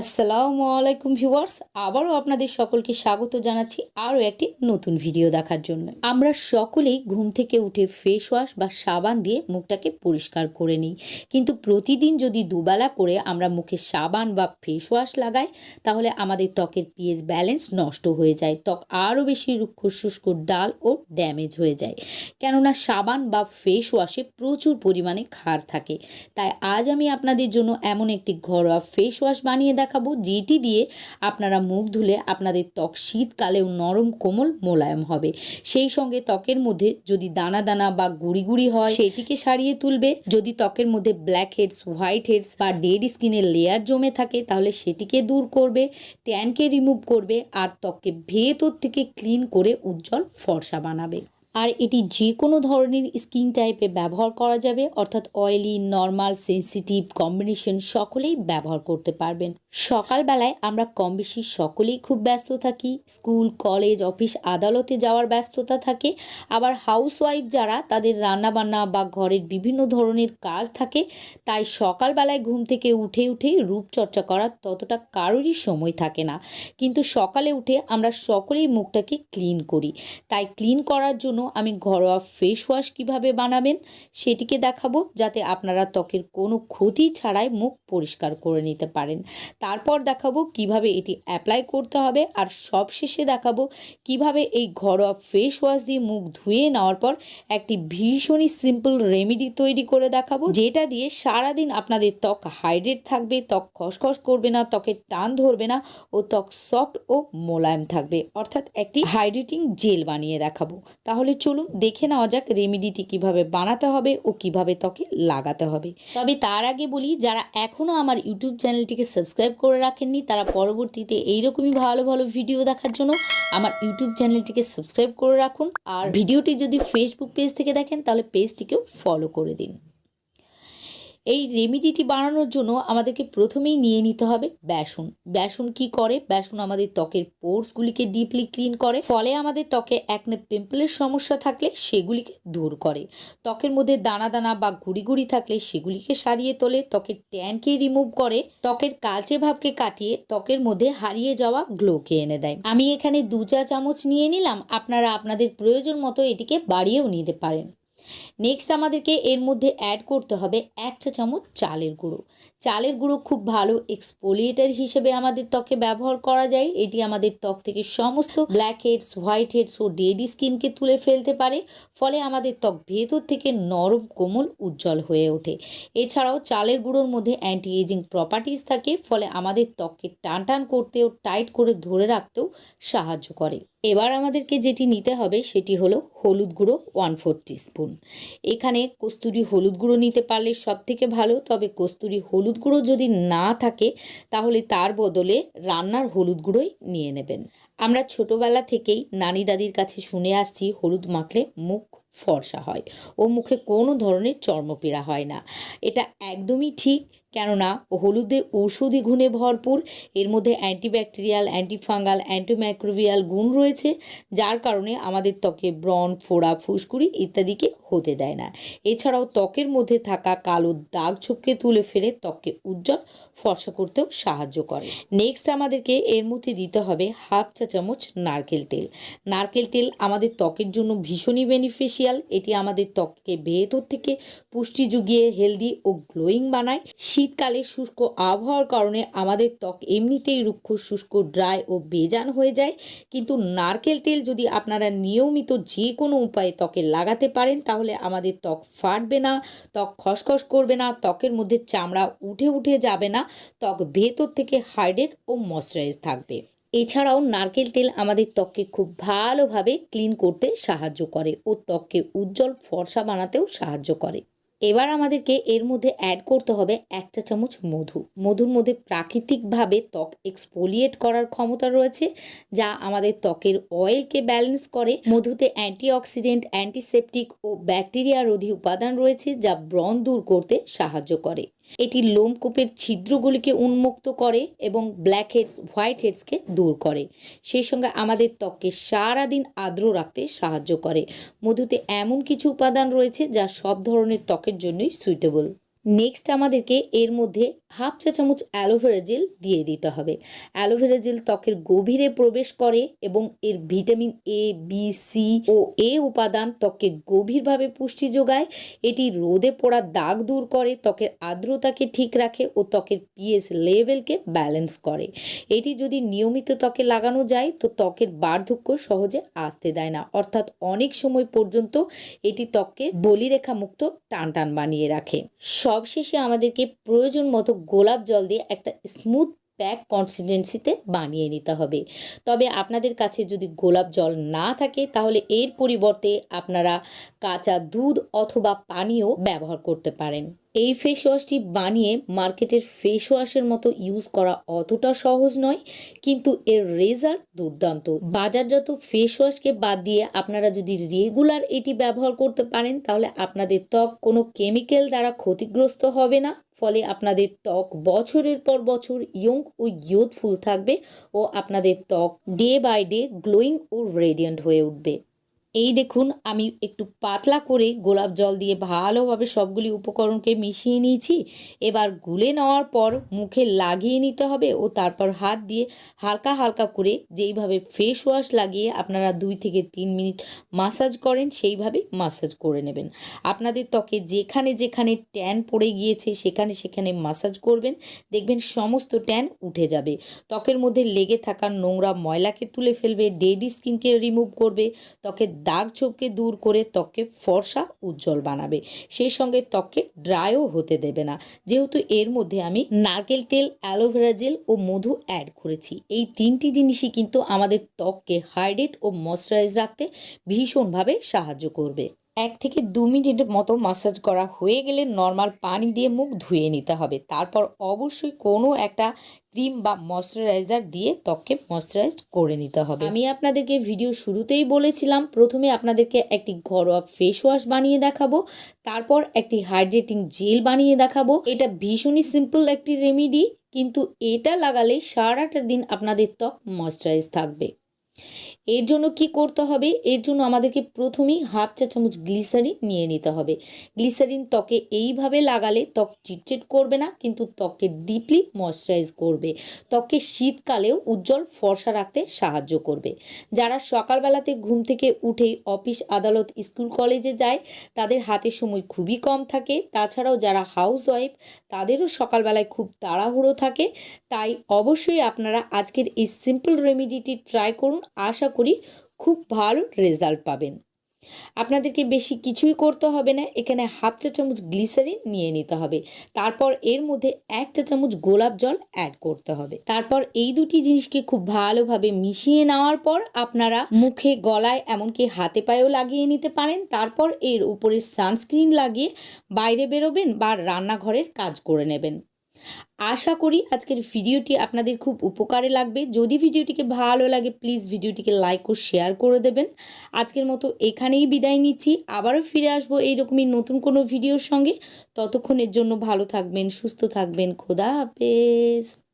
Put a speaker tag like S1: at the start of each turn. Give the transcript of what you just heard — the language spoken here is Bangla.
S1: আসসালামু আলাইকুম ভিউয়ার্স, আবারও আপনাদের সকলকে স্বাগত জানাচ্ছি আরও একটি নতুন ভিডিও দেখার জন্য। আমরা সকলেই ঘুম থেকে উঠে ফেস ওয়াশ বা সাবান দিয়ে মুখটাকে পরিষ্কার করে নিই। কিন্তু প্রতিদিন যদি দুবেলা করে আমরা মুখে সাবান বা ফেস ওয়াশ লাগাই, তাহলে আমাদের ত্বকের পিএস ব্যালেন্স নষ্ট হয়ে যায়, ত্বক আরও বেশি রুক্ষ, শুষ্ক, ডাল ও ড্যামেজ হয়ে যায়। কেননা সাবান বা ফেস ওয়াশে প্রচুর পরিমাণে ক্ষার থাকে। তাই আজ আমি আপনাদের জন্য এমন একটি ঘরোয়া ফেস ওয়াশ বানিয়ে দেখাবো, যেটি দিয়ে আপনারা মুখ ধুলে আপনাদের ত্বক শীতকালেও নরম কোমল মোলায়েম হবে। সেই সঙ্গে ত্বকের মধ্যে যদি দানা দানা বা গুড়ি গুড়ি হয়, সেটিকে সারিয়ে তুলবে। যদি ত্বকের মধ্যে ব্ল্যাক হেডস হোয়াইট হেডস বা ডেড স্কিনের লেয়ার জমে থাকে, তাহলে সেটিকে দূর করবে ট্যানকে রিমুভ করবে আর ত্বককে ভেতর থেকে ক্লিন করে উজ্জ্বল ফর্সা বানাবে। আর এটি যে কোনো ধরনের স্কিন টাইপে ব্যবহার করা যাবে, অর্থাৎ অয়েলি নর্মাল সেন্সিটিভ কম্বিনেশন সকলেই ব্যবহার করতে পারবেন। সকালবেলায় আমরা কম বেশি সকলেই খুব ব্যস্ত থাকি, স্কুল, কলেজ, অফিস, আদালতে যাওয়ার ব্যস্ততা থাকে। আবার হাউসওয়াইফ যারা, তাদের রান্নাবান্না বা ঘরের বিভিন্ন ধরনের কাজ থাকে, তাই সকালবেলায় ঘুম থেকে উঠে উঠেই রূপচর্চা করার ততটা কারোরই সময় থাকে না। কিন্তু সকালে উঠে আমরা সকলেই মুখটাকে ক্লিন করি। তাই ক্লিন করার জন্য আমি ঘরোয়া ফেস ওয়াশ কীভাবে বানাবেন সেটিকে দেখাবো যাতে আপনারা ত্বকের কোনো ক্ষতি ছাড়াই মুখ পরিষ্কার করে নিতে পারেন। তারপর দেখাবো কীভাবে এটি অ্যাপ্লাই করতে হবে আর সবশেষে দেখাবো কীভাবে এই ঘরোয়া ফেস ওয়াশ দিয়ে মুখ ধুয়ে নেওয়ার পর একটি ভীষণই সিম্পল রেমেডি তৈরি করে দেখাবো, যেটা দিয়ে সারাদিন আপনাদের ত্বক হাইড্রেট থাকবে, ত্বক খসখস করবে না, ত্বকের টান ধরবে না ও ত্বক সফট ও মোলায়েম থাকবে। অর্থাৎ একটি হাইড্রেটিং জেল বানিয়ে দেখাবো। তাহলে চলুন দেখে নেওয়া যাক রেমেডিটি কীভাবে বানাতে হবে ও কীভাবে ত্বকে লাগাতে হবে। তবে তার আগে বলি, যারা এখনও আমার ইউটিউব চ্যানেলটিকে সাবস্ক্রাইব করে রাখেননি, তারা পরবর্তীতে এইরকমই ভালো ভালো ভিডিও দেখার জন্য আমার ইউটিউব চ্যানেলটিকে সাবস্ক্রাইব করে রাখুন। আর ভিডিওটি যদি ফেসবুক পেজ থেকে দেখেন, তাহলে পেজটিকেও ফলো করে দিন। এই রেমিডিটি বানানোর জন্য আমাদেরকে প্রথমেই নিয়ে নিতে হবে বেসন। বেসন কি করে? বেসন আমাদের ত্বকের পোর্সগুলিকে ডিপলি ক্লিন করে, ফলে আমাদের ত্বকে একনে পিম্পলের সমস্যা থাকলে সেগুলিকে দূর করে। ত্বকের মধ্যে দানা দানা বা গুড়ি গুড়ি থাকলে সেগুলিকে সারিয়ে তোলে, ত্বকের ট্যানকে রিমুভ করে, ত্বকের কালচে ভাবকে কাটিয়ে ত্বকের মধ্যে হারিয়ে যাওয়া গ্লোকে এনে দেয়। আমি এখানে দু চা চামচ নিয়ে নিলাম, আপনারা আপনাদের প্রয়োজন মতো এটিকে বাড়িয়েও নিতে পারেন। নেক্সট আমাদেরকে এর মধ্যে অ্যাড করতে হবে এক চা চামচ চালের গুঁড়ো। চালের গুঁড়ো খুব ভালো এক্সপোলিয়েটার হিসেবে আমাদের ত্বকে ব্যবহার করা যায়। এটি আমাদের ত্বক থেকে সমস্ত ব্ল্যাক হেডস হোয়াইট হেডস ও ডেডি স্কিনকে তুলে ফেলতে পারে। ফলে আমাদের ত্বক ভেতর থেকে নরম, কোমল, উজ্জ্বল হয়ে ওঠে। এছাড়াও চালের গুঁড়োর মধ্যে অ্যান্টি এজিং প্রপার্টিস থাকে। ফলে আমাদের ত্বককে টান টান করতেও টাইট করে ধরে রাখতেও সাহায্য করে। এবার আমাদেরকে যেটি নিতে হবে, সেটি হলো হলুদ গুঁড়ো ওয়ান ফোর স্পুন এখানে কস্তুরি হলুদ গুঁড়ো নিতে পারলে সব থেকে ভালো। তবে কস্তুরি হলুদ গুঁড়ো যদি না থাকে, তাহলে তার বদলে রান্নার হলুদ গুঁড়োই নিয়ে নেবেন। আমরা ছোটোবেলা থেকেই নানি দাদির কাছে শুনে আসছি, হলুদ মাখলে মুখ ফর্সা হয় ও মুখে কোনো ধরনের চর্মপীড়া হয় না। এটা একদমই ঠিক কেননা হলুদে ঔষধি গুণে ভরপুর, এর মধ্যে অ্যান্টিব্যাকটেরিয়াল, অ্যান্টিফাঙ্গাল অ্যান্টিমাইক্রোভিয়াল গুণ রয়েছে, যার কারণে আমাদের ত্বকে ব্রণ, ফোড়া, ফুসকুড়ি ইত্যাদিকে হতে দেয় না। এছাড়াও ত্বকের মধ্যে থাকা কালো দাগ ছোপকে তুলে ফেলে ত্বককে উজ্জ্বল, ফর্সা করতেও সাহায্য করে। নেক্সট আমাদেরকে এর মধ্যে দিতে হবে হাফ চা চামচ নারকেল তেল। নারকেল তেল আমাদের ত্বকের জন্য ভীষণই বেনিফিশিয়াল এটি আমাদের ত্বককে ভেতর থেকে পুষ্টি জুগিয়ে হেলদি ও গ্লোয়িং বানায়। শীতকালে শুষ্ক আবহাওয়ার কারণে আমাদের ত্বক এমনিতেই রুক্ষ, শুষ্ক, ড্রাই ও বেজান হয়ে যায়। কিন্তু নারকেল তেল যদি আপনারা নিয়মিত যে কোনো উপায়ে ত্বকে লাগাতে পারেন, তাহলে আমাদের ত্বক ফাটবে না, ত্বক খসখস করবে না, ত্বকের মধ্যে চামড়া উঠে উঠে যাবে না, ত্বক ভেতর থেকে হাইড্রেট ও ময়শ্চারাইজ থাকবে। এছাড়াও নারকেল তেল আমাদের ত্বককে খুব ভালোভাবে ক্লিন করতে সাহায্য করে ও ত্বককে উজ্জ্বল ফর্সা বানাতেও সাহায্য করে। এবার আমাদেরকে এর মধ্যে অ্যাড করতে হবে এক চা চামচ মধু। মধুর মধ্যে প্রাকৃতিকভাবে ত্বক এক্সপোলিয়েট করার ক্ষমতা রয়েছে, যা আমাদের ত্বকের অয়েলকে ব্যালেন্স করে। মধুতে অ্যান্টিঅক্সিডেন্ট অ্যান্টিসেপটিক ও ব্যাকটেরিয়া রোধী উপাদান রয়েছে, যা ব্রণ দূর করতে সাহায্য করে। এটি লোমকূপের ছিদ্রগুলিকে উন্মুক্ত করে এবং ব্ল্যাক হেডস, হোয়াইট হেডসকে দূর করে। সেই সঙ্গে আমাদের ত্বককে সারাদিন আর্দ্র রাখতে সাহায্য করে। মধুতে এমন কিছু উপাদান রয়েছে যা সব ধরনের ত্বকের জন্যই সুইটেবল নেক্সট আমাদেরকে এর মধ্যে হাফ চা চামচ অ্যালোভেরা জেল দিয়ে দিতে হবে। অ্যালোভেরা জেল ত্বকের গভীরে প্রবেশ করে এবং এর ভিটামিন এ বি সি ও এ উপাদান ত্বককে গভীরভাবে পুষ্টি যোগায়। এটি রোদে পড়া দাগ দূর করে, ত্বকের আর্দ্রতাকে ঠিক রাখে ও ত্বকের পিএস লেভেলকে ব্যালেন্স করে। এটি যদি নিয়মিত ত্বকে লাগানো যায়, তো ত্বকের বার্ধক্য সহজে আসতে দেয় না। অর্থাৎ অনেক সময় পর্যন্ত এটি ত্বককে বলিরেখা মুক্ত টান টান বানিয়ে রাখে। সবশেষে আমাদেরকে প্রয়োজন মতো গোলাপ জল দিয়ে একটা স্মুথ প্যাক কনসিস্টেন্সিতে বানিয়ে নিতে হবে। তবে আপনাদের কাছে যদি গোলাপ জল না থাকে, তাহলে এর পরিবর্তে আপনারা কাঁচা দুধ অথবা পানীয় ব্যবহার করতে পারেন। এই ফেস ওয়াশটি বানিয়ে মার্কেটের ফেস ওয়াশের মতো ইউজ করা অতটা সহজ নয়, কিন্তু এর রেজাল্ট দুর্দান্ত। বাজারজাত ফেস ওয়াশকে বাদ দিয়ে আপনারা যদি রেগুলার এটি ব্যবহার করতে পারেন, তাহলে আপনাদের ত্বক কোনো কেমিক্যাল দ্বারা ক্ষতিগ্রস্ত হবে না। ফলে আপনাদের ত্বক বছরের পর বছর ইয়ং ও ইয়ুথফুল থাকবে ও আপনাদের ত্বক ডে বাই ডে গ্লোয়িং ও রেডিয়েন্ট হয়ে উঠবে। এই দেখুন, আমি একটু পাতলা করে গোলাপ জল দিয়ে ভালোভাবে সবগুলি উপকরণকে মিশিয়ে নিয়েছি। এবার গুলে নেওয়ার পর মুখে লাগিয়ে নিতে হবে ও তারপর হাত দিয়ে হালকা হালকা করে যেইভাবে ফেস ওয়াশ লাগিয়ে আপনারা দুই থেকে তিন মিনিট মাসাজ করেন, সেইভাবে মাসাজ করে নেবেন। আপনাদের ত্বকে যেখানে যেখানে ট্যান পড়ে গিয়েছে, সেখানে সেখানে মাসাজ করবেন। দেখবেন সমস্ত ট্যান উঠে যাবে। ত্বকের মধ্যে লেগে থাকা নোংরা ময়লাকে তুলে ফেলবে ডেডি স্কিনকে রিমুভ করবে। ত্বকের দাগ ঝোপকে দূর করে ত্বককে ফর্সা উজ্জ্বল বানাবে। সেই সঙ্গে ত্বককে ড্রাইও হতে দেবে না। যেহেতু এর মধ্যে আমি নারকেল তেল, অ্যালোভেরা জেল ও মধু অ্যাড করেছি। এই তিনটি জিনিসই কিন্তু আমাদের ত্বককে হাইড্রেট ও ময়শ্চারাইজ রাখতে ভীষণভাবে সাহায্য করবে। এক থেকে দু মিনিট মতো মাসাজ করা হয়ে গেলে নর্মাল পানি দিয়ে মুখ ধুয়ে নিতে হবে। তারপর অবশ্যই কোনো একটা ক্রিম বা ময়শ্চারাইজার দিয়ে ত্বককে ময়শ্চারাইজ করে নিতে হবে। আমি আপনাদেরকে ভিডিও শুরুতেই বলেছিলাম, প্রথমে আপনাদেরকে একটি ঘরোয়া ফেস ওয়াশ বানিয়ে দেখাবো, তারপর একটি হাইড্রেটিং জেল বানিয়ে দেখাবো। এটা ভীষণই সিম্পল একটি রেমিডি কিন্তু এটা লাগালে সারাটা দিন আপনাদের ত্বক ময়শ্চারাইজ থাকবে। এর জন্য কি করতে হবে? এর জন্য আমাদেরকে প্রথমেই হাফ চা চামচ গ্লিসারিন নিয়ে নিতে হবে। গ্লিসারিন ত্বকে এইভাবে লাগালে ত্বক চিটচিট করবে না, কিন্তু ত্বককে ডিপলি ময়শ্চারাইজ করবে। ত্বককে শীতকালেও উজ্জ্বল ফর্সা রাখতে সাহায্য করবে। যারা সকালবেলাতে ঘুম থেকে উঠেই অফিস, আদালত, স্কুল, কলেজে যায়, তাদের হাতে সময় খুবই কম থাকে। তাছাড়াও যারা হাউস ওয়াইফ তাদেরও সকালবেলায় খুব তাড়াহুড়ো থাকে। তাই অবশ্যই আপনারা আজকের এই সিম্পল রেমিডিটি ট্রাই করুন। আশা করি খুব ভালো রেজাল্ট পাবেন। আপনাদেরকে বেশি কিছুই করতে হবে না, এখানে হাফ চা চামচ গ্লিসারিন নিয়ে নিতে হবে। তারপর এর মধ্যে এক চা চামচ গোলাপ জল অ্যাড করতে হবে। তারপর এই দুটি জিনিসকে খুব ভালোভাবে মিশিয়ে নেওয়ার পর আপনারা মুখে, গলায়, এমনকি হাতে পায়েও লাগিয়ে নিতে পারেন। তারপর এর উপরে সানস্ক্রিন লাগিয়ে বাইরে বেরোবেন বা রান্নাঘরের কাজ করে নেবেন। আশা করি আজকের ভিডিওটি আপনাদের খুব উপকারে লাগবে। যদি ভিডিওটিকে ভালো লাগে প্লিজ ভিডিওটিকে লাইক ও শেয়ার করে দেবেন। আজকের মতো এখানেই বিদায় নিচ্ছি। আবারও ফিরে আসব এইরকমই নতুন কোনো ভিডিওর সঙ্গে। ততক্ষণের জন্য ভালো থাকবেন, সুস্থ থাকবেন। খোদা হাফেজ।